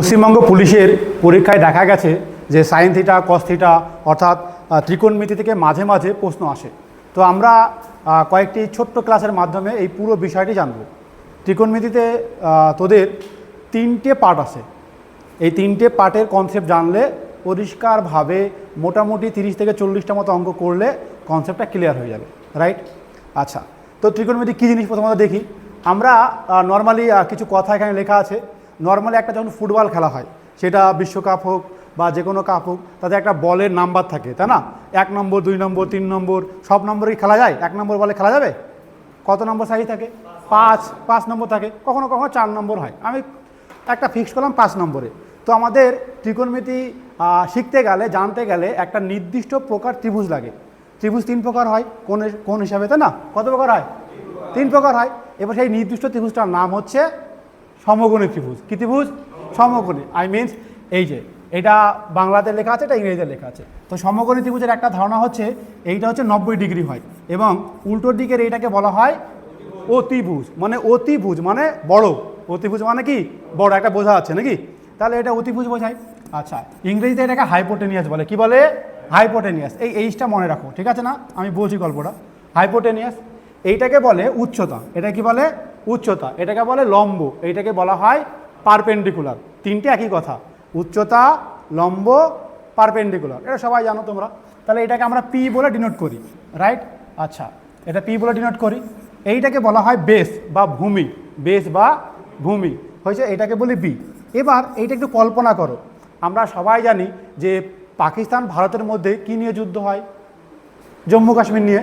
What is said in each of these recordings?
পশ্চিমবঙ্গ পুলিশের পরীক্ষায় দেখা গেছে যে সাইন থিটা কস থিটা অর্থাৎ ত্রিকোণমিতি থেকে মাঝে মাঝে প্রশ্ন আসে। তো আমরা কয়েকটি ছোট্ট ক্লাসের মাধ্যমে এই পুরো বিষয়টি জানব। ত্রিকোণমিতিতে তোদের তিনটে পার্ট আছে। এই তিনটে পার্টের কনসেপ্ট জানলে পরিষ্কারভাবে মোটামুটি তিরিশ থেকে চল্লিশটা মতো অঙ্ক করলে কনসেপ্টটা ক্লিয়ার হয়ে যাবে রাইট আচ্ছা তো ত্রিকোণমিতি কী জিনিস প্রথমত দেখি। আমরা নর্মালি কিছু কথা এখানে লেখা আছে। নর্মালি একটা যখন ফুটবল খেলা হয়, সেটা বিশ্বকাপ হোক বা যে কোনো কাপ হোক, তাতে একটা বলের নাম্বার থাকে, তাই না? এক নম্বর, দুই নম্বর, তিন নম্বর, সব নম্বরেই খেলা যায়? এক নম্বর বলে খেলা যাবে? কত নম্বর সাইজ থাকে? পাঁচ পাঁচ নম্বর থাকে। কখনো কখনো চার নম্বর হয়। আমি একটা ফিক্স করলাম পাঁচ নম্বরে। তো আমাদের ত্রিকোণমিতি শিখতে গেলে, জানতে গেলে একটা নির্দিষ্ট প্রকার ত্রিভুজ লাগে। ত্রিভুজ তিন প্রকার হয় কোন কোন হিসাবে, তাই না? কত প্রকার হয়? তিন প্রকার হয়। এবার সেই নির্দিষ্ট ত্রিভুজটার নাম হচ্ছে সমগণী ত্রিভুজ। কী ত্রিভুজ? সমগণী। আই মিনস এই যে, এটা বাংলাতে লেখা আছে, এটা ইংরেজিতে লেখা আছে। তো সমগণী ত্রিভুজের একটা ধারণা হচ্ছে, এইটা হচ্ছে নব্বই ডিগ্রি হয় এবং উল্টোর দিকের এইটাকে বলা হয় অতিভুজ মানে অতিভুজ মানে বড়। অতিভুজ মানে কি? বড়, একটা বোঝা আছে নাকি? তাহলে এটা অতিভুজ বোঝায়। আচ্ছা ইংরেজিতে এটাকে হাইপোটেনিয়াস বলে। কি বলে? হাইপোটেনিয়াস। এই এইচটা মনে রাখো, ঠিক আছে না? আমি বলছি গল্পটা। হাইপোটেনিয়াস, এইটাকে বলে উচ্চতা। এটা কি বলে? উচ্চতা, এটাকে বলে লম্ব, এইটাকে বলা হয় পারপেন্ডিকুলার। তিনটে একই কথা, উচ্চতা, লম্ব, পারপেন্ডিকুলার। এটা সবাই জানো তোমরা। তাহলে এটাকে আমরা পি বলে ডিনোট করি রাইট আচ্ছা এটা পি বলে ডিনোট করি। এইটাকে বলা হয় বেস বা ভূমি বেস বা ভূমি। হয়েছে, এটাকে বলি বি এবার এইটা একটু কল্পনা করো। আমরা সবাই জানি যে পাকিস্তান ভারতের মধ্যে কী নিয়ে যুদ্ধ হয়? জম্মু কাশ্মীর নিয়ে,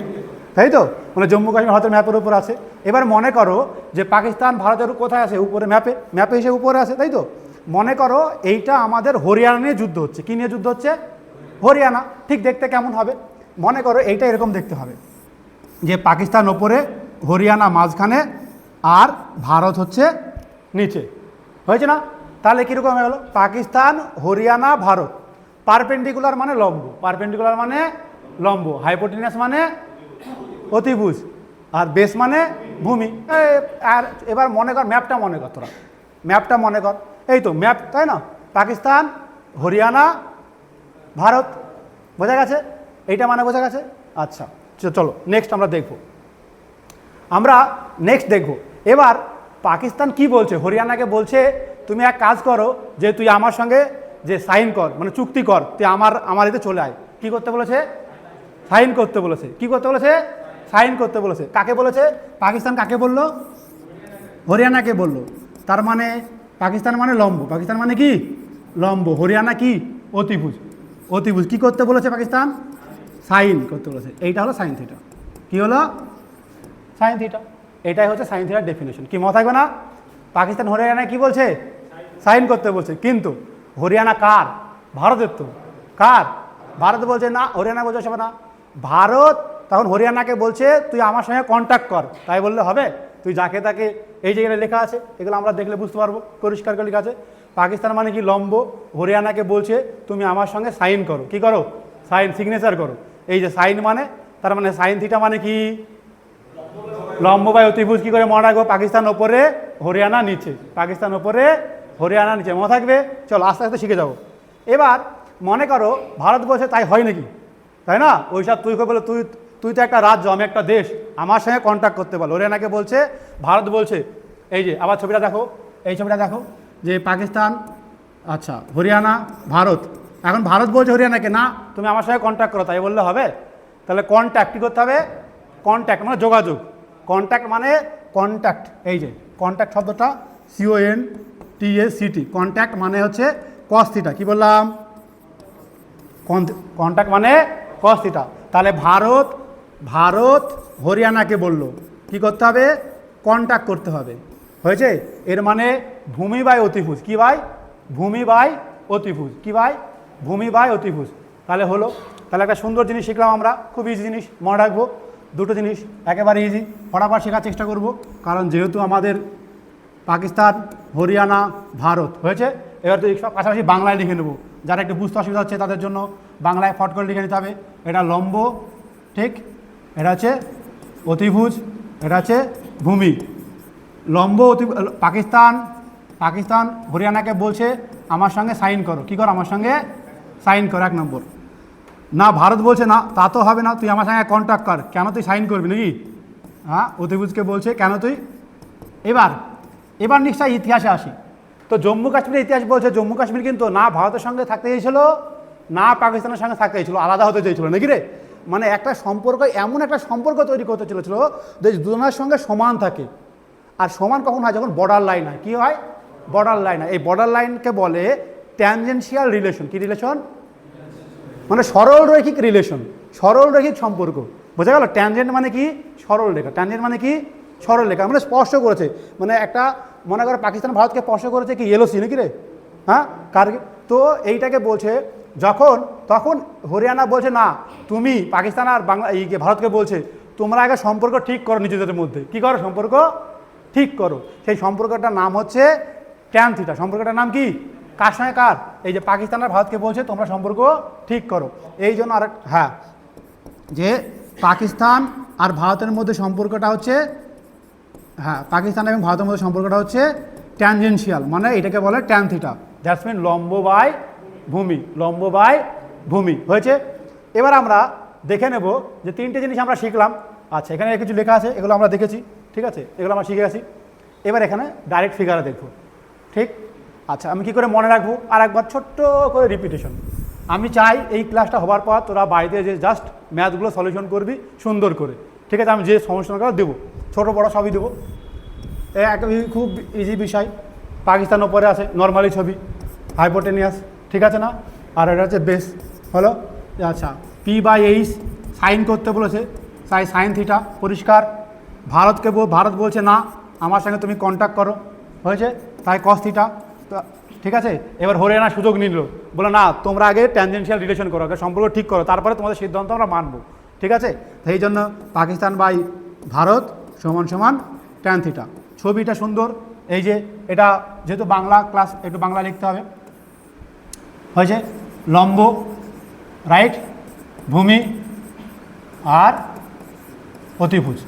তাই তো? মানে জম্মু কাশ্মীর ভারতের ম্যাপের উপর আছে। এবার মনে করো যে পাকিস্তান ভারতের কোথায় আছে? উপরে ম্যাপে ম্যাপে হিসেবে উপরে আছে, তাই তো? মনে করো এইটা আমাদের হরিয়ানা নিয়ে যুদ্ধ হচ্ছে। কী নিয়ে যুদ্ধ হচ্ছে? হরিয়ানা। ঠিক দেখতে কেমন হবে? মনে করো এইটা এরকম দেখতে হবে যে পাকিস্তান ওপরে, হরিয়ানা মাঝখানে আর ভারত হচ্ছে নিচে। হয়েছে না? তাহলে কীরকম হয়ে গেলো পাকিস্তান, হরিয়ানা, ভারত। পারপেন্ডিকুলার মানে লম্ব। পারপেন্ডিকুলার মানে লম্ব। হাইপোটিনাস মানে অতিভুজ। আর বেস মানে ভূমি। আর এবার মনে কর ম্যাপটা মনে কর তোরা। ম্যাপটা মনে কর। এই তো ম্যাপ তাই না? পাকিস্তান, হরিয়ানা, ভারত, বোঝা গেছে? এইটা মানে বোঝা গেছে? আচ্ছা চলো নেক্সট আমরা দেখব। আমরা নেক্সট দেখব। এবার পাকিস্তান কি বলছে? হরিয়ানাকে বলছে, তুমি এক কাজ করো, যে তুই আমার সঙ্গে যে সাইন কর মানে চুক্তি কর, তুই আমার আমার এতে চলে আয়। কি করতে বলেছে? সাইন করতে বলেছে। কি করতে বলেছে? সাইন করতে বলেছে। কাকে বলেছে? পাকিস্তান কাকে বলল? হরিয়ানাকে বলল। তার মানে পাকিস্তান মানে লম্ব। পাকিস্তান মানে কি? লম্ব। হরিয়ানা কি? অতিভুজ। অতিভুজ কি করতে বলেছে পাকিস্তান? সাইন করতে বলেছে। এইটা হলো সাইন থিটা। কি হলো? Sine theta. এটাই হচ্ছে সাইন থিটার ডেফিনেশন। কি মনে থাকবে না? পাকিস্তান হরিয়ানা কি বলছে? সাইন করতে বলছে। কিন্তু হরিয়ানা কার? ভারতের তো। কার? ভারত বলছে, না, হরিয়ানা বলছে না ভারত তখন হরিয়ানাকে বলছে, তুই আমার সঙ্গে কন্ট্যাক্ট কর। তাই বললে হবে। তুই যাকে তাকে এই যে লেখা আছে, এগুলো আমরা দেখলে বুঝতে পারব, পরিষ্কার করে লেখা আছে। পাকিস্তান মানে কি লম্ব? হরিয়ানাকে বলছে, তুমি আমার সঙ্গে সাইন করো। কি করো? সাইন সিগনেচার করো। এই যে সাইন মানে তার মানে সাইন থিটা মানে কি? লম্ব বা অতিভুজ কী করে মনে রাখব? পাকিস্তান ওপরে হরিয়ানা নিচে। পাকিস্তান ওপরে হরিয়ানা নিচে। মনে থাকবে? চলো, আস্তে আস্তে শিখে যাব। এবার মনে করো, ভারতবর্ষে তাই হয় নাকি? তাই না? ওইসব তুই করে বলে তুই তুই তো একটা রাজ্য, আমি একটা দেশ। আমার সঙ্গে কন্ট্যাক্ট করতে পারো হরিয়ানাকে বলছে, ভারত বলছে, এই যে, আবার ছবিটা দেখো, এই ছবিটা দেখো, যে পাকিস্তান আচ্ছা হরিয়ানা, ভারত। এখন ভারত বলছে হরিয়ানাকে না, তুমি আমার সঙ্গে কন্ট্যাক্ট করো, তাই বললে হবে। তাহলে কন্ট্যাক্ট কী করতে হবে? কন্ট্যাক্ট মানে যোগাযোগ। কন্ট্যাক্ট মানে কন্ট্যাক্ট এই যে কন্ট্যাক্ট শব্দটা C O N T S CT contact মানে হচ্ছে কস্তিটা কি বললাম? কন্ট্যাক্ট মানে কস্তিটা তাহলে ভারত ভারত হরিয়ানাকে বলল। কি করতে হবে? কন্ট্যাক্ট করতে হবে। হয়েছে? এর মানে ভূমি বাই অতিভুজ। কী ভাই ভূমি বাই অতিভুজ। কি ভাই ভূমি বাই অতিভুজ। তাহলে হলো। তাহলে একটা সুন্দর জিনিস শিখলাম আমরা। খুব ইজি জিনিস। মনে রাখব। দুটো জিনিস। একেবারে ইজি ফটাফট শেখার চেষ্টা করব। কারণ যেহেতু আমাদের পাকিস্তান, হরিয়ানা, ভারত, হয়েছে? এবার তো সব পাশাপাশি বাংলায় লিখে নেব। যারা একটু বুঝতে অসুবিধা হচ্ছে তাদের জন্য বাংলায় ফট করে লিখে নিতে হবে। এটা লম্ব, ঠিক? এটা হচ্ছে অতিভুজ, এটা হচ্ছে ভূমি। লম্ব অতি, পাকিস্তান পাকিস্তান, হরিয়ানাকে বলছে, আমার সঙ্গে সাইন করো। কি করো? আমার সঙ্গে সাইন করো। এক নম্বর। না, ভারত বলছে, না, তা তো হবে না, তুই আমার সঙ্গে কন্ট্যাক্ট কর। কেন তুই সাইন করবি নাকি? হ্যাঁ অতিভুজকে বলছে, কেন তুই? এবার এবার নিশ্চয়ই ইতিহাসে আসি। তো জম্মু কাশ্মীরের ইতিহাস বলছে, জম্মু কাশ্মীর কিন্তু না ভারতের সঙ্গে থাকতে চেয়েছিল, না পাকিস্তানের সঙ্গে থাকতে চেয়েছিল, আলাদা হতে চেয়েছিল, নাকি রে? মানে একটা সম্পর্ক, এমন একটা সম্পর্ক তৈরি করতে চলেছিল যে দুজনের সঙ্গে সমান থাকে। আর সমান কখন হয়? যখন বর্ডার লাইন হয়। কী হয়? বর্ডার লাইন হয়। এই বর্ডার লাইনকে বলে ট্যানজেন্সিয়াল রিলেশন কি রিলেশন মানে সরল রৈখিক রিলেশন সরল রৈখিক সম্পর্ক। বোঝা গেল? ট্যানজেন্ট মানে কি? সরল রেখা। ট্যানজেন্ট মানে কি? সরল রেখা। মানে স্পর্শ করেছে। মানে একটা, মনে করো পাকিস্তান ভারতকে স্পর্শ করেছে কি? এলোসি নাকি রে? হ্যাঁ? কার তো এইটাকে বলছে যখন তখন হরিয়ানা বলছে, না, তুমি পাকিস্তান আর বাংলা, এই ভারতকে বলছে, তোমরা আগে সম্পর্ক ঠিক করো নিজেদের মধ্যে। কি করো সম্পর্ক? ঠিক করো। সেই সম্পর্কটার নাম হচ্ছে ট্যান থিটা সম্পর্কটার নাম কি? কার সঙ্গে কার? এই যে পাকিস্তান আর ভারতকে বলছে, তোমরা সম্পর্ক ঠিক করো। এই জন্য আর হ্যাঁ যে পাকিস্তান আর ভারতের মধ্যে সম্পর্কটা হচ্ছে হ্যাঁ পাকিস্তান এবং ভারতের মধ্যে সম্পর্কটা হচ্ছে ট্যানজেন্সিয়াল মানে এটাকে বলে ট্যান থিটা দ্যাটস মিন লম্ব বাই ভূমি। লম্ব বাই ভূমি। হয়েছে? এবার আমরা দেখে নেব যে তিনটে জিনিস আমরা শিখলাম। আচ্ছা এখানে কিছু লেখা আছে, এগুলো আমরা দেখেছি, ঠিক আছে? এগুলো আমরা শিখে গেছি। এবার এখানে ডাইরেক্ট ফিগারে দেখব। ঠিক? আচ্ছা আমি কি করে মনে রাখব? আর একবার ছোট্ট করে রিপিটেশন আমি চাই এই ক্লাসটা হওয়ার পর তোরা বাড়িতে যে জাস্ট ম্যাথগুলো সলিউশন করবি সুন্দর করে। ঠিক আছে? আমি যে সমস্যাগুলো দেবো, ছোটো বড়ো সবই দেবো। এক খুব ইজি বিষয়। পাকিস্তান ওপরে আছে নর্মালি ছবি। হাইপোটেনিয়াস ঠিক আছে না? আর এটা হচ্ছে বেস হলো? আচ্ছা পি বাই এইচ সাইন করতে বলেছে। সাই সাইন থিটা পরিষ্কার। ভারতকে ভারত বলছে, না, আমার সঙ্গে তুমি কন্ট্যাক্ট করো। হয়েছে? তাই কস থিটা ঠিক আছে? এবার হরিয়ানা সুযোগ নিল। বলে, না, তোমরা আগে ট্যানজেন্সিয়াল রিলেশন করো, আগে সম্পর্ক ঠিক করো, তারপরে তোমাদের সিদ্ধান্ত আমরা মানবো। ঠিক আছে? সেই জন্য পাকিস্তান বাই ভারত সমান সমান ট্যান থিটা ছবিটা সুন্দর। এই যে, এটা যেহেতু বাংলা ক্লাস একটু বাংলা লিখতে হবে। হয়েছে? লম্ব। রাইট? ভূমি, আর অতিভুজ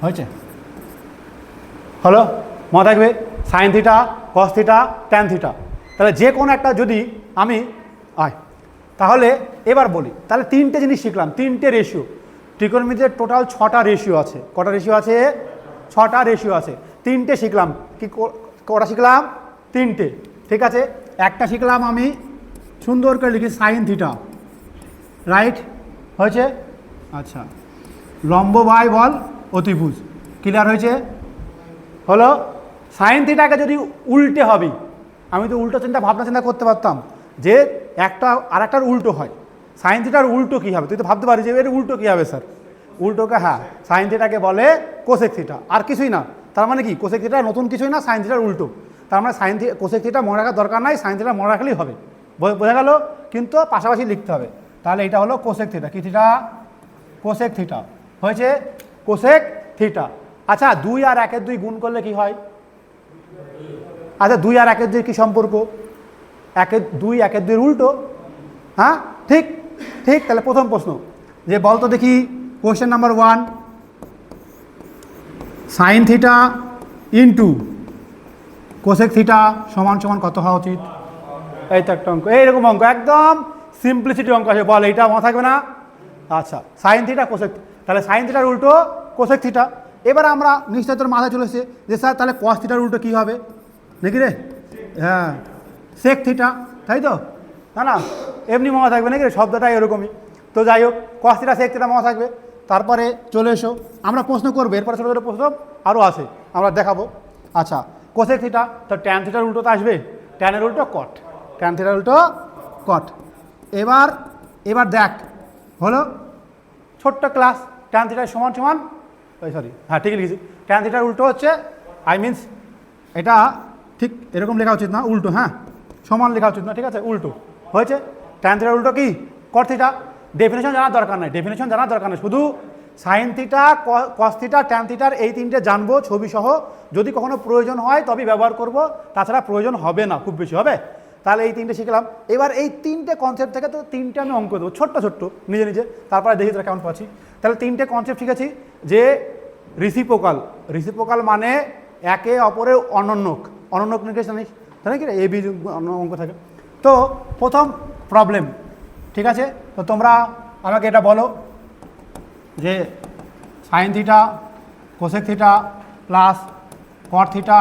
হয়েছে? হলো, মনে থাকবে sine theta cos theta tan theta তাহলে যে কোনো একটা যদি আমি, আয়, তাহলে এবার বলি, তাহলে তিনটে জিনিস শিখলাম, তিনটে রেশিও ত্রিকোণমিতির টোটাল ছটা রেশিও আছে। কটা রেশিও আছে? ছটা রেশিও আছে। তিনটে শিখলাম। কি কটা শিখলাম? তিনটে। ঠিক আছে? একটা শিখলাম আমি, সুন্দর করে লিখি সাইন থিটা রাইট হয়েছে? আচ্ছা। লম্ব বাই বল, অতিভুজ। ক্লিয়ার হয়েছে? হলো? সাইন থিটাকে যদি উল্টে হবে, আমি তো উল্টো চিন্তা, ভাবনা চিন্তা করতে পারতাম যে একটা আর একটার উল্টো হয়। সাইন থিটার উল্টো কী হবে? তুই তো ভাবতে পারিস যে এর উল্টো কী হবে, স্যার? উল্টোকে হ্যাঁ সাইন থিটাকে বলে কোসেক থিটা আর কিছুই না। তার মানে কি? কোসেক থিটা নতুন কিছুই না সাইন থিটার উল্টো। তার মানে সাইন থি কোসেক থিটা মনে রাখার দরকার নাই সাইন থিটা মনে রাখলেই হবে। বোঝা গেল? কিন্তু পাশাপাশি লিখতে হবে। তাহলে এটা হলো কোসেক থিটা কি থিটা কোসেক থিটা হয়েছে কোশেক থিটা আচ্ছা দুই আর একের দুই গুণ করলে কি হয়? আচ্ছা দুই আর একের দুই কি সম্পর্ক? একের দুই একের দুই উল্টো। হ্যাঁ? ঠিক? ঠিক? তাহলে প্রথম প্রশ্ন। যে বলতো দেখি question number one sine theta into cosec theta সমান সমান কত হওয়া উচিত? এই তো একটা অঙ্ক। এইরকম অঙ্ক। একদম সিম্পলিসিটি অঙ্ক আছে, বল, এইটা মনে থাকবে না। আচ্ছা সাইন থিটা কোসেক তাহলে সাইন থিটার উল্টো কোসেক থিটা এবার আমরা নিশ্চয় তোর মাথায় চলে এসেছে যে, স্যার, তাহলে কস থিটার উল্টো কী হবে? নাকি রে? হ্যাঁ সেক থিটা তাই তো? না না, এমনি মনে থাকবে নাকি রে? শব্দটা এরকমই। তো যাই হোক কস থিটা সেক থিটা মনে থাকবে। তারপরে চলে এসো, আমরা প্রশ্ন করব, এরপরে ছোটো ছোটো প্রশ্ন আরও আছে, আমরা দেখাবো। আচ্ছা কোসেক থিটা তো ট্যান থিটার উল্টো তো আসবে। ট্যানের উল্টো কট ট্যান থিটার উল্টো কট এবার এবার দেখ, হলো ছোট্ট ক্লাস ট্যান থিটার সমান সমান ওই সরি হ্যাঁ ঠিকই লিখেছি। ট্যান থিটার উল্টো হচ্ছে আই মিনস এটা ঠিক এরকম লেখা উচিত না, উল্টো হ্যাঁ সমান লেখা উচিত না, ঠিক আছে, উল্টো। হয়েছে? ট্যান থিটার উল্টো কি? কট থিটা ডেফিনেশন জানার দরকার নেই ডেফিনেশন জানার দরকার নেই। শুধু sine theta cos theta tan থিটার এই তিনটে জানব ছবি সহ যদি কখনো প্রয়োজন হয়, তবেই ব্যবহার করব। তাছাড়া প্রয়োজন হবে না, খুব বেশি হবে। তাহলে এই তিনটে শিখলাম। এবার এই তিনটে কনসেপ্ট থেকে তো তিনটে আমি অঙ্ক দেবো, ছোট্ট ছোট্ট, নিজে নিজে। তারপরে দেখি তোরা কেমন পাচ্ছি। তাহলে তিনটে কনসেপ্ট শিখেছি, যে রিসিপোকাল রিসিপোকাল মানে একে অপরের অনন্যক। অনন্যক নির্দেশ জানিস? তাই কি এ বি অঙ্ক থাকে। তো প্রথম প্রবলেম ঠিক আছে? তো তোমরা আমাকে এটা বলো যে sine theta cosec theta plus cot theta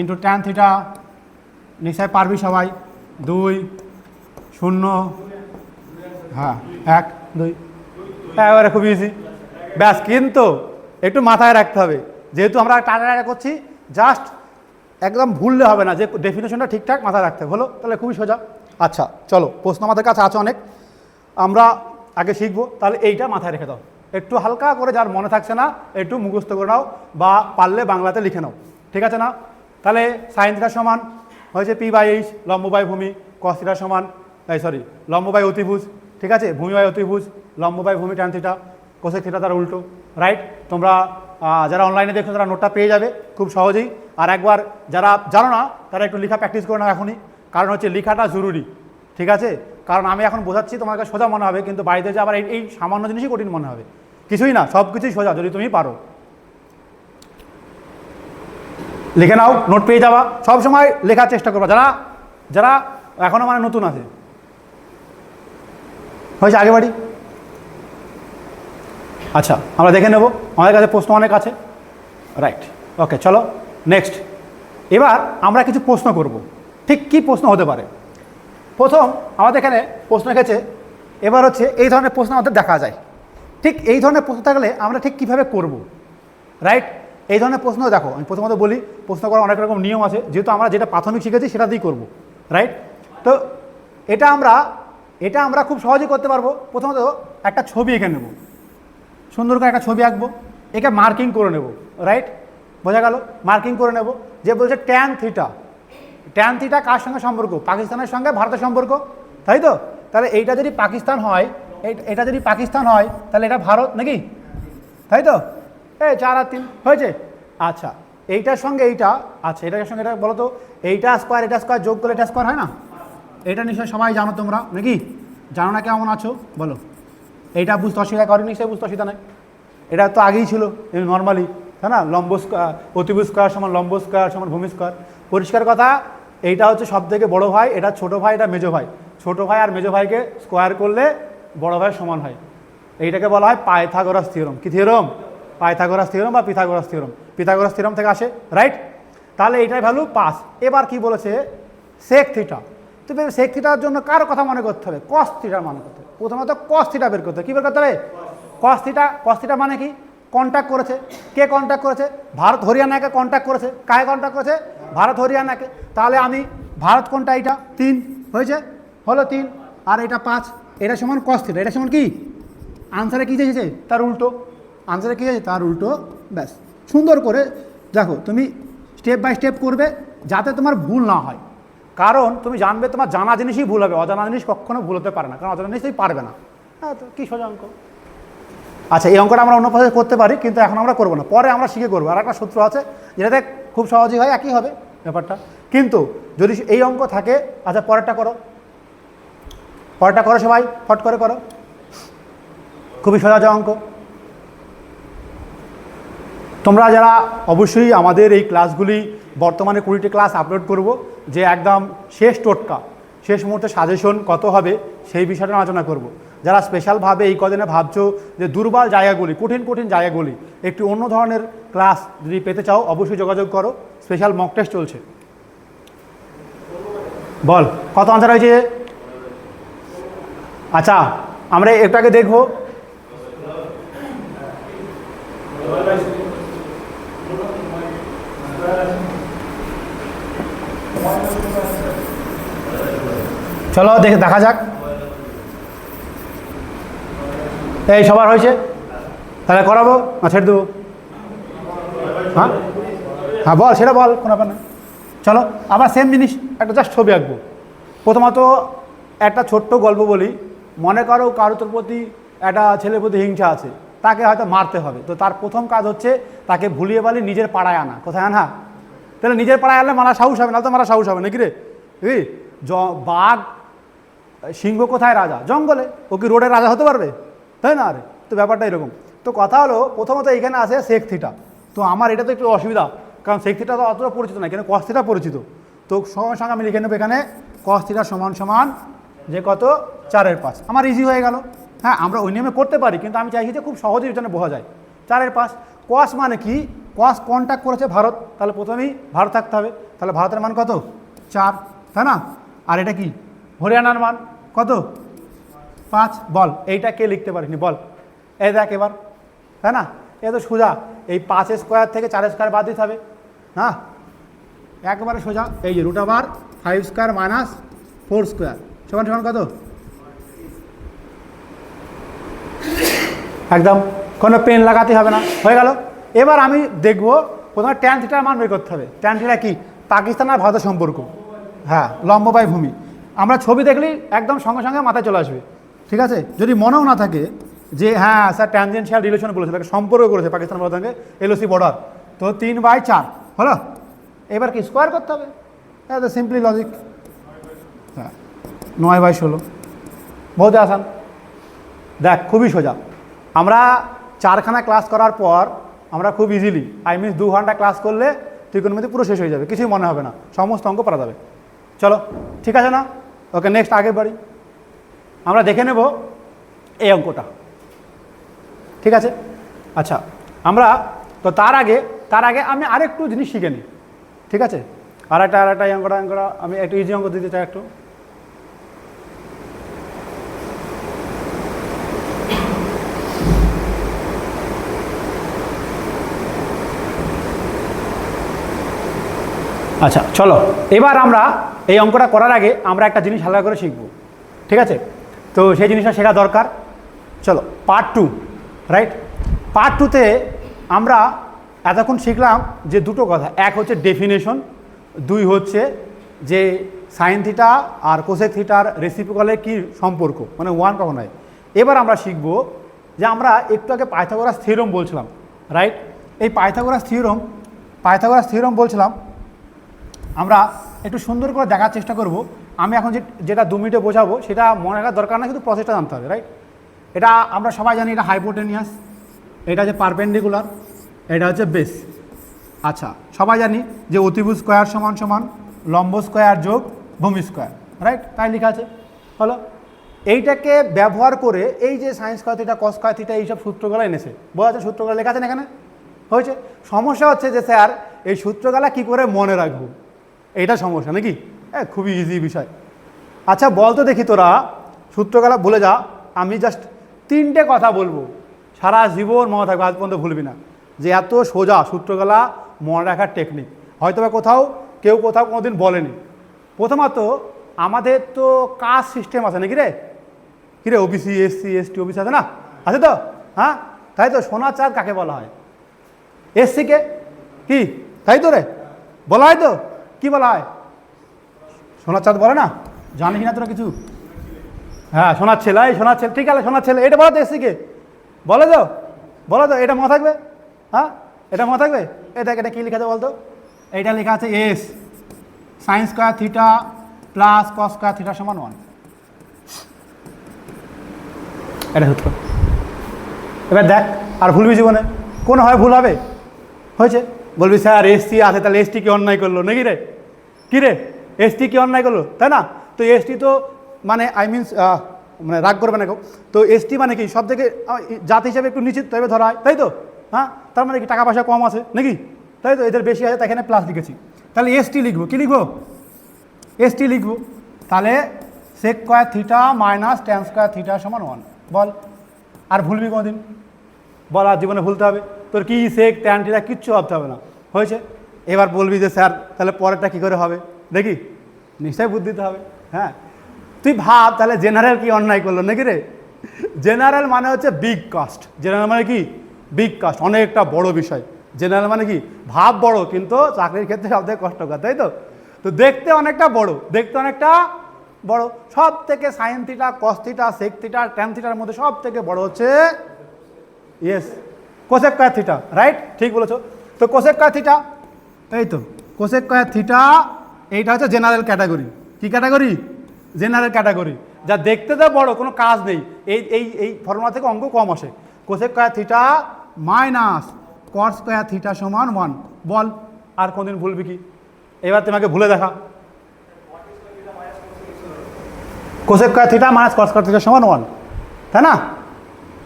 into tan theta নিশ্চয় পারবি সবাই। দুই, শূন্য হ্যাঁ এক, দুই। এবারে খুব ইজি ব্যাস, কিন্তু একটু মাথায় রাখতে হবে। যেহেতু আমরা টাটা করছি জাস্ট একদম ভুললে হবে না। যে ডেফিনেশনটা ঠিকঠাক মাথায় রাখতে হলো? তাহলে খুবই সোজা। আচ্ছা চলো, প্রশ্ন আমাদের কাছে আছে অনেক। আমরা আগে শিখব। তাহলে এইটা মাথায় রেখে দাও। একটু হালকা করে যার মনে থাকছে না, একটু মুখস্থ করে নাও বা পারলে বাংলাতে লিখে নাও। ঠিক আছে না? তাহলে সাইন থিটার সমান হয়েছে পি বাই এইচ, লম্ব বাই ভূমি কস থিটার সমান, এই সরি লম্ব বাই অতিভুজ, ঠিক আছে? ভূমি বাই অতিভুজ, লম্ব বাই ভূমি ট্যান থিটা থিটা তার উল্টো রাইট তোমরা যারা অনলাইনে দেখছ, তারা নোটটা পেয়ে যাবে খুব সহজেই। আর একবার যারা জানো না, তারা একটু লেখা প্র্যাকটিস করে নাও এখনই, কারণ হচ্ছে লেখাটা জরুরি, ঠিক আছে? কারণ আমি এখন বোঝাচ্ছি, তোমার কাছে সোজা মনে হবে, কিন্তু বাড়িতে যে আবার এই সামান্য জিনিসই কঠিন মনে হবে। কিছুই না সব কিছুই সোজা, যদি তুমি পারো। লিখে নাও নোট পেয়ে যাবা। সব সময় লেখার চেষ্টা করবা। যারা যারা এখনও মানে নতুন আছে। হয়েছে আগে বাড়ি? আচ্ছা আমরা দেখে নেব। আমাদের কাছে প্রশ্ন অনেক আছে। রাইট ওকে চলো নেক্সট এবার আমরা কিছু প্রশ্ন করব। ঠিক কি প্রশ্ন হতে পারে? প্রথম, আমাদের এখানে প্রশ্ন রেখেছে এবার হচ্ছে এই ধরনের প্রশ্ন আমাদের দেখা যায়। ঠিক এই ধরনের প্রশ্ন থাকলে আমরা ঠিক কীভাবে করব? রাইট এই ধরনের প্রশ্ন দেখো, আমি প্রথমত বলি, প্রশ্ন করার অনেক রকম নিয়ম আছে। যেহেতু আমরা যেটা প্রাথমিক শিখেছি সেটা দিয়েই করব রাইট তো এটা আমরা এটা আমরা খুব সহজেই করতে পারব। প্রথমত একটা ছবি এঁকে নেব, সুন্দর করে একটা ছবি আঁকবো, একে মার্কিং করে নেব রাইট বোঝা গেল? মার্কিং করে নেব, যে বলছে ট্যান থিটা ট্যান থিটা কার সঙ্গে সম্পর্ক? পাকিস্তানের সঙ্গে, ভারতের সম্পর্ক? তাই তো? তাহলে এইটা যদি পাকিস্তান হয় এটা যদি পাকিস্তান হয়, তাহলে এটা ভারত নাকি? তাই তো? এই চার আর তিন, হয়েছে? আচ্ছা এইটার সঙ্গে এইটা আচ্ছা এটার সঙ্গে এটা বলো তো, এইটা স্কোয়ার এটা স্কোয়ার যোগ করলে এটা স্কোয়ার হয় না? এটা নিশ্চয়ই সবাই জানো তোমরা, নাকি? জানো না কেমন আছো? বলো। এইটা বুঝতে অসুবিধা করেনি নিশ্চয়ই বুঝতে অসুবিধা নাই। এটা তো আগেই ছিল নর্মালি তাই না? লম্ব স্কোয়ার অতিভুজ স্কোয়ার সমান লম্ব স্কোয়ার সমান ভূমি স্কোয়ার পরিষ্কার কথা, এইটা হচ্ছে সব থেকে বড়ো ভাই, এটা ছোট ভাই, এটা মেজো ভাই। ছোট ভাই আর মেজো ভাইকে স্কোয়ার করলে বড় ভাই সমান হয়। এইটাকে বলা হয় পায়থাগোরাস থিওরম কি থিওরম পায়থাগোরাস থিওরম বা পিথাগোরাস থিওরম। পিথাগোরাস থিওরম থেকে আসে, রাইট? তাহলে এইটাই ভ্যালু পাস। এবার কি বলেছে? সেক থিটা তো সেক থিটার জন্য কার কথা মনে করতে হবে? কস থিটার মনে করতে হবে। প্রথমত কস থিটা বের করতে হবে। কী বের করতে হবে? কস থিটা কস থিটা মানে কি? কন্ট্যাক্ট করেছে। কে কন্ট্যাক্ট করেছে? ভারত হরিয়ানাকে কন্ট্যাক্ট করেছে। কাকে কন্ট্যাক্ট করেছে? ভারত হরিয়ানাকে। তাহলে আমি, ভারত কোনটা এইটা? তিন। হয়েছে? হলো তিন। আর এটা পাঁচ। এটা সমান কস থিটা এটা সমান কি? আনসারে কী এসেছে? তার উল্টো। আনসারে কী আছে? তার উল্টো। ব্যাস। সুন্দর করে দেখো, তুমি স্টেপ বাই স্টেপ করবে যাতে তোমার ভুল না হয়। কারণ তুমি জানবে তোমার জানা জিনিসই ভুল হবে। অজানা জিনিস কখনো ভুল হতে পারে না। কারণ অজানা জিনিস তুমি পারবে না। হ্যাঁ তো কী সোজা অঙ্ক আচ্ছা এই অঙ্কটা আমরা অন্য পথে করতে পারি, কিন্তু এখন আমরা করব না। পরে আমরা শিখে করব। আর একটা সূত্র আছে। যেটাতে খুব সহজেই হয়, একই হবে ব্যাপারটা। কিন্তু যদি এই অঙ্ক থাকে আচ্ছা পরেরটা করো। পরেরটা করো সবাই। ফট করে করো। খুবই সোজা অঙ্ক। তোমরা যারা অবশ্যই আমাদের এই ক্লাসগুলি, বর্তমানে কুড়িটি ক্লাস আপলোড করব, যে একদম শেষ টোটকা, শেষ মুহূর্তে সাজেশন কত হবে, সেই বিষয়টা আলোচনা করব। যারা স্পেশালভাবে এই কদিনে ভাবছ যে দুর্বল জায়গাগুলি, কঠিন কঠিন জায়গাগুলি, একটি অন্য ধরনের ক্লাস যদি পেতে চাও, অবশ্যই যোগাযোগ করো স্পেশাল মক টেস্ট চলছে। বল, কত আনসার হয়েছে? আচ্ছা আমরা একটাকে দেখব। চলো, দেখে দেখা যাক। এই, সবার হয়েছে? তাহলে করাবো? না, ছেড়ে দেবো। হ্যাঁ? হ্যাঁ বল, সেটা বল, কোনো ব্যাপার না। চলো, আবার সেম জিনিস, একটা জাস্ট ছবি আঁকবো। প্রথমত, একটা ছোট্ট গল্প বলি। মনে করো কারোর প্রতি একটা ছেলের প্রতি হিংসা আছে, তাকে হয়তো মারতে হবে। তো তার প্রথম কাজ হচ্ছে তাকে ভুলিয়ে বালি নিজের পাড়ায় আনা। কোথায় আনা? তাহলে নিজের পাড়ায় আনলে মারা সাহস হবে না তো মারা সাহস হবে নাকি রে? বাঘ সিংহ কোথায় রাজা? জঙ্গলে। ও কি রোডের রাজা হতে পারবে? তাই না? আরে, তো ব্যাপারটা এরকম। তো কথা হলো, প্রথমত এখানে আছে শেখ থিটা। তো আমার এটা তো একটু অসুবিধা, কারণ শেখ থিটা তো অতটা পরিচিত না। কেন কস থিটা পরিচিত। তো সঙ্গে সঙ্গে আমি লিখে নেব এখানে, কস থিটা সমান সমান যে কত? চারের পাঁচ। আমার ইজি হয়ে গেল। হ্যাঁ আমরা ওই নিয়মে করতে পারি, কিন্তু আমি চাইছি যে খুব সহজেই এখানে বোঝা যায়। চারের পাঁচ। কস মানে কি? কস কন্ট্যাক্ট করেছে ভারত। তাহলে প্রথমেই ভারত থাকতে হবে। তাহলে ভারতের মান কত? চার। তাই না? আর এটা কি? হরিয়ানার মান কত? পাঁচ। বল, এইটা কে লিখতে পারিনি? বল। এই দেখ এবার, তাই না? এ তো সোজা। এই পাঁচ স্কোয়ার থেকে চার স্কোয়ার বাদ দিতে হবে। হ্যাঁ একবারে সোজা। এই যে রুট আবার five square minus four square সমান সমান কত? একদম। কোনো পেন লাগাতে হবে না। হয়ে গেল। এবার আমি দেখব প্রথমে ট্যান থিটার মান বের করতে হবে। ট্যান থিটা কি? পাকিস্তান আর ভারতের সম্পর্ক। হ্যাঁ লম্ববাই ভূমি। আমরা ছবি দেখলেই একদম সঙ্গে সঙ্গে মাথায় চলে আসবে। ঠিক আছে? যদি মনেও না থাকে যে হ্যাঁ স্যার ট্যানজেন্সিয়াল রিলেশন বলেছে, তাকে সম্পর্ক করেছে পাকিস্তান ভারতের সঙ্গে এলওসি বর্ডার তো তিন বাই চার, হলো? এবার কি স্কোয়ার করতে হবে? হ্যাঁ তো সিম্পলি লজিক হ্যাঁ নয় বাই ষোলো। বহুত আসান দেখ, খুবই সোজা। আমরা চারখানা ক্লাস করার পর আমরা খুব ইজিলি আই মিনস দু ঘণ্টা ক্লাস করলে তুই ত্রিকোণমিতি পুরো শেষ হয়ে যাবে, কিছুই মনে হবে না, সমস্ত অঙ্ক পারা যাবে। চলো, ঠিক আছে না? ওকে নেক্সট আগে বাড়ি। আমরা দেখে নেব এই অঙ্কটা। ঠিক আছে? আচ্ছা আমরা, তো তার আগে তার আগে আমি আরেকটু জিনিস শিখে নিই। ঠিক আছে? আর একটা আর একটা অঙ্কটা অঙ্কটা। আমি একটু ইজি অঙ্ক দিতে চাই একটু। আচ্ছা চলো। এবার আমরা এই অঙ্কটা করার আগে আমরা একটা জিনিস হালকা করে শিখব। ঠিক আছে? তো সেই জিনিসটা শেখা দরকার। চলো পার্ট টু রাইট পার্ট টুতে আমরা এতক্ষণ শিখলাম যে দুটো কথা। এক হচ্ছে ডেফিনেশন দুই হচ্ছে যে সাইন থিটা আর কোসেক থিটার রেসিপিকলের কী সম্পর্ক মানে ওয়ান কখন হয়? এবার আমরা শিখব যে আমরা একটু আগে পাইথাগোরাস থিওরম বলছিলাম রাইট এই পাইথাগোরাস থিওরম পাইথাগোরাস থিওরম বলছিলাম আমরা একটু সুন্দর করে দেখার চেষ্টা করব। আমি এখন যেটা দু মিনিটে বোঝাবো, সেটা মনে রাখার দরকার না কিন্তু প্রসেসটা জানতে হবে রাইট এটা আমরা সবাই জানি এটা হাইপোটেনিয়াস এটা হচ্ছে পারপেন্ডিকুলার এটা হচ্ছে বেস আচ্ছা সবাই জানি যে অতিভুজ স্কোয়ার সমান সমান লম্ব স্কোয়ার যোগ ভূমি স্কোয়ার রাইট তাই লেখা আছে। হলো, এইটাকে ব্যবহার করে এই যে সায়েন্স থিটা কস থিটা এইসব সূত্রগুলো এনেছে। বোঝা যাচ্ছে সূত্রগুলো লেখা আছে না এখানে? হয়েছে। সমস্যা হচ্ছে যে স্যার এই সূত্রগুলা কি করে মনে রাখব? এইটা সমস্যা নাকি? হ্যাঁ খুবই ইজি বিষয়। আচ্ছা বল তো দেখি তোরা সূত্রগুলা বলে যা, আমি জাস্ট তিনটে কথা বলব। সারা জীবন মনে থাকবে, আজ পর্যন্ত ভুলবি না। যে এত সোজা সূত্রগুলা মনে রাখার টেকনিক হয়তো বা কোথাও, কেউ কোথাও কোনোদিন বলেনি। প্রথমত, আমাদের তো কাজ সিস্টেম আছে নাকি রে? কী রে ওবিসি এসসি এসটি ওবিসি আছে না? আছে তো? হ্যাঁ? তাই তো সোনা চাঁদ কাকে বলা হয়? এসসিকে কি? তাই তো রে? বলা হয় তো? কি বলা হয়? সোনার চাঁদ বলে না? জানিস না তোরা কিছু? হ্যাঁ সোনার ছেলে, এই সোনার ছেলে, ঠিক আছে, সোনার ছেলে, এটা বলো তো এসসিকে বলে তো, বলো তো, এটা মনে থাকবে? হ্যাঁ এটা মনে থাকবে? এ দেখ, এটা কী লেখা আছে বলতো এইটা লেখা আছে S. Sine square theta plus cos square theta সমান ওয়ান এটা সূত্র এবার দেখ, আর ভুলবি জীবনে। কোন হয় ভুল হবে? হয়েছে। বলবি, স্যার এসটি আছে, তাহলে এসটি কি অন্যায় করল? নাকি রে? কী রে? এসটি কি অন্যায় করল? তাই না? তো এসটি তো মানে আই মিনস মানে রাগ করবে না তো এসটি মানে কি? সব থেকে জাতি হিসাবে একটু নিশ্চিত তবে ধরা হয়। তাই তো? হ্যাঁ? তার মানে কি টাকা পয়সা কম আছে নাকি? তাই তো? এদের বেশি আছে, তাই এখানে প্লাস লিখেছি। তাহলে এসটি লিখব। কী লিখব? এসটি লিখব। তাহলে sec square theta minus tan square theta সমান ওয়ান বল। আর ভুলবি কোনোদিন? বল, আর জীবনে ভুলতে হবে। তোর কি সেক ট্যান থিটা কিচ্ছু ভাবতে হবে না। হয়েছে? এবার বলবি যে, স্যার, তাহলে পরেরটা কী করে হবে? দেখি? নিশ্চয়ই বুদ্ধি দিতে হবে। হ্যাঁ? তুই ভাব, তাহলে জেনারেল কি অন্যায় করল নাকি রে? জেনারেল মানে হচ্ছে বিগ কাস্ট জেনারেল মানে কি? বিগ কাস্ট অনেকটা বড় বিষয়। জেনারেল মানে কি? ভাব বড়, কিন্তু চাকরির ক্ষেত্রে সব থেকে কষ্টকর, তাই তো? তো দেখতে অনেকটা বড়, দেখতে অনেকটা বড়। সব থেকে সাইন থিটা কস থিটা থিটার মধ্যে সব থেকে বড় হচ্ছে ইয়েস কোসেক কয়া থিটা রাইট ঠিক বলেছ? তো কোসেক কয়া থিটা এই তো কোসেক কয়া থিটা এইটা হচ্ছে জেনারেল ক্যাটাগরি কি ক্যাটাগরি জেনারেল ক্যাটাগরি যা দেখতে তো বড়, কোনো কাজ নেই। এই এই এই ফর্মুলা থেকে অঙ্ক কম আসে। কোসেক কায়া theta minus cot square theta সমান ওয়ান বল, আর কোনদিন ভুলবি কি? এবার তোমাকে ভুলে দেখা। কোসেক কয়া theta minus cot square theta সমান ওয়ান তাই না?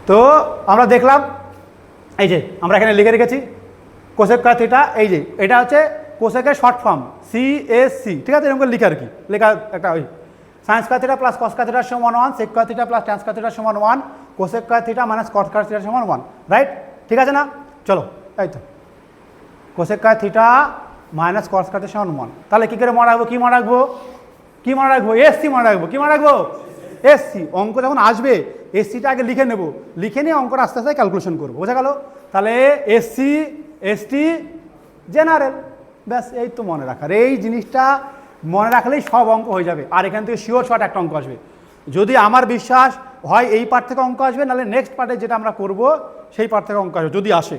তো আমরা দেখলাম এই যে, আমরা এখানে লিখে রেখেছি কোসেক স্কোয়ার থিটা এই যে, এটা হচ্ছে কোসেকের short form C S C ঠিক আছে? এরকম করে লিখে আর কি। লেখা একটা ওই sine square theta plus cos square থিটার সমান one sec square theta plus tan square থিটার সমান one cosec square theta minus square থিটার সমান ওয়ান রাইট ঠিক আছে না? চলো, এই তো। Cosec square theta minus cos থিটার সমান ওয়ান তাহলে কী করে মনে রাখব? কী মনে রাখব? কী মনে রাখব? এস সি মনে রাখব। কী মনে রাখব? এসসি অঙ্ক যখন আসবে এসসিটা আগে লিখে নেব। লিখে নিয়ে অঙ্কটা আস্তে আস্তে ক্যালকুলেশন করব। বোঝা গেল? তাহলে এসসি এসটি জেনারেল ব্যাস, এই তো মনে রাখার। এই জিনিসটা মনে রাখলেই সব অঙ্ক হয়ে যাবে। আর এখান থেকে শিওর শর্ট একটা অঙ্ক আসবে। যদি আমার বিশ্বাস হয় এই পার্ট থেকে অঙ্ক আসবে, নাহলে নেক্সট পার্টে যেটা আমরা করব, সেই পার্ট থেকে অঙ্ক আসবে, যদি আসে।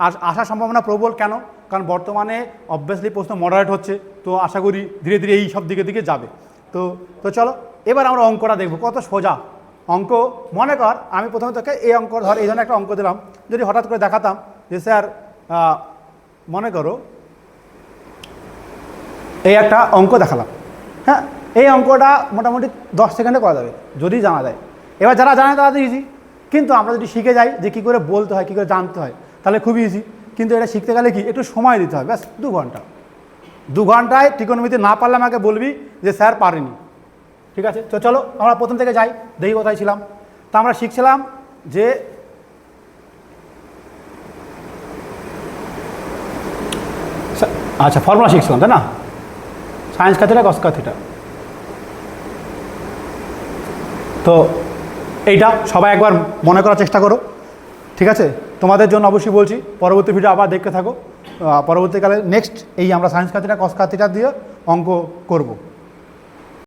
আর আসার সম্ভাবনা প্রবল কেন? কারণ বর্তমানে অবভিয়াসলি প্রশ্ন মডারেট হচ্ছে। তো আশা করি ধীরে ধীরে এই সব দিকে দিকে যাবে। তো তো চলো। এবার আমরা অঙ্কটা দেখব, কত সোজা। অঙ্ক, মনে কর, আমি প্রথমে তোকে এই অঙ্ক, ধর এই ধরনের একটা অঙ্ক দিলাম। যদি হঠাৎ করে দেখাতাম যে স্যার মনে করো, এই একটা অঙ্ক দেখালাম। হ্যাঁ এই অঙ্কটা মোটামুটি দশ সেকেন্ডে করা যাবে, যদি জানা যায়। এবার যারা জানে তারা তো ইজি কিন্তু আমরা যদি শিখে যাই যে কী করে বলতে হয়, কী করে জানতে হয়, তাহলে খুবই ইজি কিন্তু এটা শিখতে গেলে কি, একটু সময় দিতে হয়, ব্যাস, দু ঘণ্টা। দু ঘন্টায় ত্রিকোণমিতি না পারলে আমাকে বলবি যে স্যার পারেনি। ঠিক আছে? তো চলো, আমরা প্রথম থেকে যাই, দেখি কোথায় ছিলাম। তা আমরা শিখছিলাম যে আচ্ছা ফর্মুলা শিখছিলাম, তাই না? সায়েন্স কাথিটা কস কাথিটা তো এইটা সবাই একবার মনে করার চেষ্টা করো, ঠিক আছে? তোমাদের জন্য অবশ্যই বলছি, পরবর্তী ভিডিও আবার দেখতে থাকো। পরবর্তীকালে নেক্সট এই আমরা সায়েন্স কাথিটা কস কাথিটা দিয়ে অঙ্ক করব।